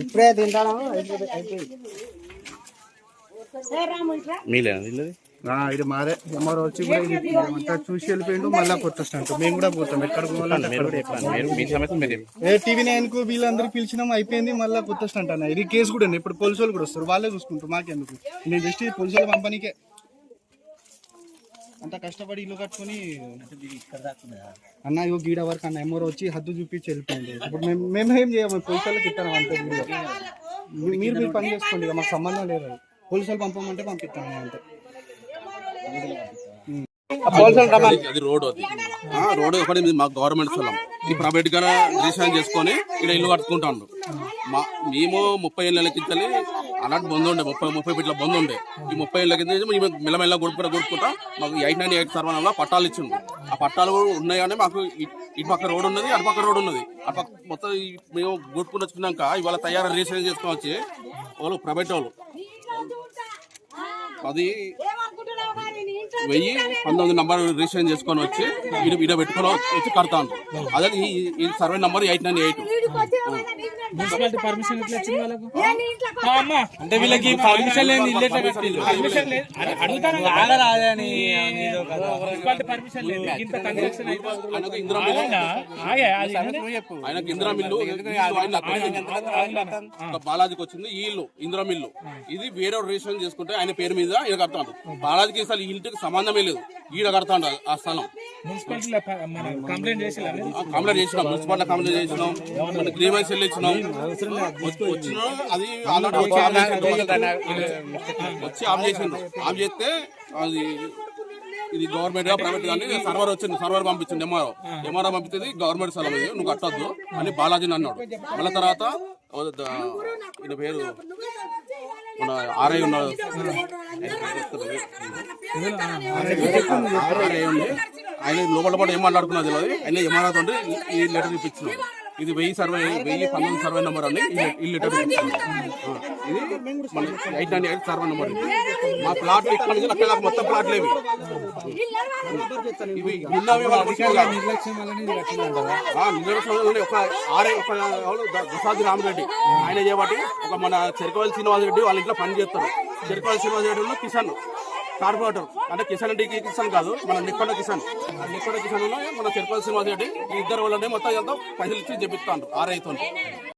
ఇప్పుడే తింటాను. ఇది మాదే. ఎంఆర్ వచ్చి కూడా ఇది అంతా చూసి వెళ్ళిపోయిండు మళ్ళీ కొత్త స్టాంట్ మేము కూడా పోతాం ఎక్కడ. ఏ టీవీ నైన్కు వీళ్ళందరూ పిలిచినాం అయిపోయింది మళ్ళీ కొత్త స్టంట్ అన్న ఇది కేసు కూడా ఇప్పుడు పోలీసు వాళ్ళు కూడా వస్తారు వాళ్ళే చూసుకుంటారు మాకెందుకు? నేను జస్ట్ ఈ పోలీసు వాళ్ళ పంపనీకే అంత కష్టపడి ఇల్లు కట్టుకొని అన్న ఇగో గీడ వరకు అన్న ఎమ్మరు వచ్చి హద్దు చూపించి వెళ్ళిపోయింది. ఇప్పుడు మేము మేము ఏం చేయము పోలీసు వాళ్ళకి ఇస్తాను అంతే మీరు మీరు పని చేసుకోండి మాకు సంబంధం లేదు. అది. పోలీసు వాళ్ళు పంపమంటే పంపిస్తాను అంతే అది రోడ్ అది. ఆ, రోడ్ ఒకటి మా గవర్నమెంట్ స్థలం. ఈ ప్రైవేట్గా రిజిస్ట్రేషన్ చేసుకొని ఇక్కడ ఇల్లు కట్టుకుంటాడు. మా మేము ముప్పై ఏళ్ళ కింద అలాంటి బంద్ ఉండే ముప్పై ముప్పై ఫీట్ల బంద్ ఉండే. ఈ ముప్పై ఏళ్ళ కింద మేము మెల్లమెల్ల కొడుకుంటా కొడుకుంటా మాకు ఎయిట్ నైన్ ఎయిట్ సర్వనంలో పట్టాలు ఇచ్చిండు ఆ పట్టాలు కూడా ఉన్నాయని మాకు ఇటు పక్క రోడ్ ఉన్నది అటు పక్క రోడ్ ఉన్నది. అటు పక్క మొత్తం మేము కొట్టుకుని వచ్చినాక ఇవాళ తయారు రిజిస్ట్రేషన్ చేసుకొని వచ్చి వాళ్ళు ప్రైవేట్ వాళ్ళు. అది వెయ్యి పంతొమ్మిది నంబర్ రిజిస్ట్రేషన్ చేసుకొని వచ్చి ఇటు ఇడ పెట్టుకొని వచ్చి కడతాను అదే ఈ ఈ survey number eight nine eight. Municipality permission ఎట్లా వచ్చింది వాళ్ళకు? ఆ, అమ్మ. అంటే వీళ్ళకి పర్మిషన్ లేని ఇల్లు ఎట్లా కట్టిల్లు పర్మిషన్ లేదు. అడు- అడుగుతాను మున్సిపాలిటీ పర్మిషన్ లేదు. ఇంత కన్స్ట్రక్షన్ అయితే ఆయనకు ఇందిరా? ఆగే, అది ఇందిరా మిల్లు బాలాజీకి వచ్చింది ఈ ఇల్లు ఇందిరా మిల్లు. ఇది వేరే రిజిస్ట్రేషన్ చేసుకుంటే ఆయన పేరు మీద ఈయన కడతాడు బాలాజీకి అసలు ఈ ఇంటికి సంబంధమే లేదు ఈడ కడతాడు ఆ స్థలం. కంప్లైంట్ చేసినాం మున్సిపాలిటీ కంప్లైంట్ చేసినాం మన గ్రీవెన్స్ వెళ్ళి ఇచ్చినాం. వచ్చి- వచ్చిన అది ఆల్రెడీ వచ్చి ఆఫ్ చేసిండు. వచ్చి ఆఫ్ చేసిండు ఆఫ్ చేస్తే అది ఇది గవర్నమెంట్ ప్రైవేట్ కానీ సర్వర్ వచ్చింది సర్వర్ పంపించింది ఎంఆర్ఓ ఎంఆర్ఓ పంపించింది గవర్నమెంట్ స్థలం ఇది. నువ్వు కట్టొద్దు అని బాలాజీని అన్నాడు. మళ్ళీ తర్వాత ఈయన పేరు మన ఆర్ఐ ఉన్నాడు. ఆయన లోపల పాటు ఏం మాట్లాడుకున్నది తెలియదు. ఆయన ఎంఆర్ఓ తోటి ఈ లెటర్ ఇప్పించినాడు ఇది వెయ్యి సర్వే వెయ్యి పంతొమ్మిది సర్వే నెంబర్ అండి ఈ- లెటర్ ఇది మన eight nine eight survey number. మా ప్లాట్లు ఇక్కడ నుంచి అక్కడ దాకా మొత్తం ప్లాట్లు ఇవి ఇవి ఆ, నిర్లక్ష్యం ఒక ఆరే ఒక దశాది రామరెడ్డి. ఆయన చేయబట్టి ఒక మన చెరకవల్లి శ్రీనివాస్ రెడ్డి వాళ్ళ ఇంట్లో పని చేస్తారు. చెరకవల్లి శ్రీనివాస్ రెడ్డి ఉన్న కిసాన్. కార్పొరేటర్. అంటే కిసాన్ అంటే కిసాన్ కాదు మన నిక్కొండ కిసాన్. ఆ నిక్కొండ కిసాన్ మన చెరకవల్లి శ్రీనివాస్ రెడ్డి ఈ ఇద్దరు వాళ్ళనే మొత్తం ఎంతో పైసలు ఇచ్చి చెప్పిస్తాను రైతు